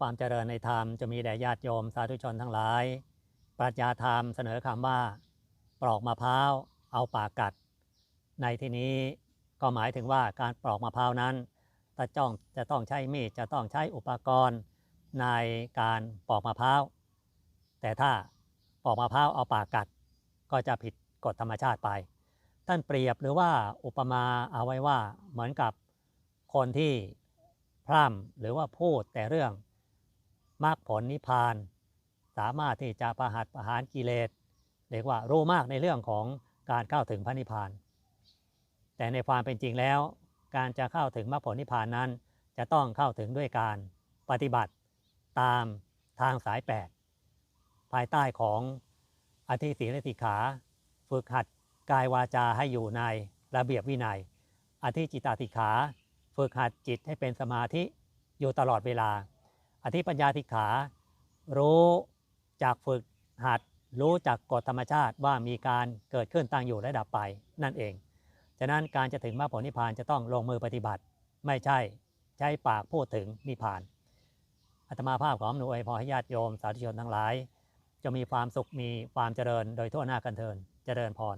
ความเจริญในธรรมจะมีแด่ญาติโยมสาธุชนทั้งหลาย ปรัชญาธรรมเสนอคำว่า ปลอกมะพร้าว เอาปากกัด ในที่นี้ก็หมายถึงว่าการปลอกมะพร้าวนั้นจะจ้องจะต้องใช้มีดจะต้องใช้อุปกรณ์ในการปอกมะพร้าว แต่ถ้าปอกมะพร้าวเอาปากกัด ก็จะผิดกฎธรรมชาติไป ท่านเปรียบหรือว่าอุปมาเอาไว้ว่าเหมือนกับคนที่พร่ำหรือว่าพูดแต่เรื่อง มรรคผลนิพพาน สามารถที่จะประหัตประหารกิเลสเรียกว่ารู้มากในเรื่องของการเข้าถึงพระนิพพาน แต่ในความเป็นจริงแล้ว การจะเข้าถึงมรรคผลนิพพานนั้น จะต้องเข้าถึงด้วยการปฏิบัติตามทางสายแปดภายใต้ของอธิศีลสิกขา ฝึกหัดกายวาจาให้อยู่ในระเบียบวินัย อธิจิตติขา ฝึกหัดจิตให้เป็นสมาธิอยู่ตลอดเวลา อธิปัญญาสิกขา รู้จากฝึกหัดรู้จากกฎธรรมชาติว่ามีการเกิดขึ้นตั้งอยู่และดับไปนั่นเอง ฉะนั้นการจะถึงมรรคผลนิพพานจะต้องลงมือปฏิบัติ ไม่ใช่ใช้ปากพูดถึงนิพพานอาตมาภาพของหนูอวยพรให้ญาติโยมสาธุชนทั้งหลาย จะมีความสุขมีความเจริญโดยทั่วหน้ากันเทินเจริญพร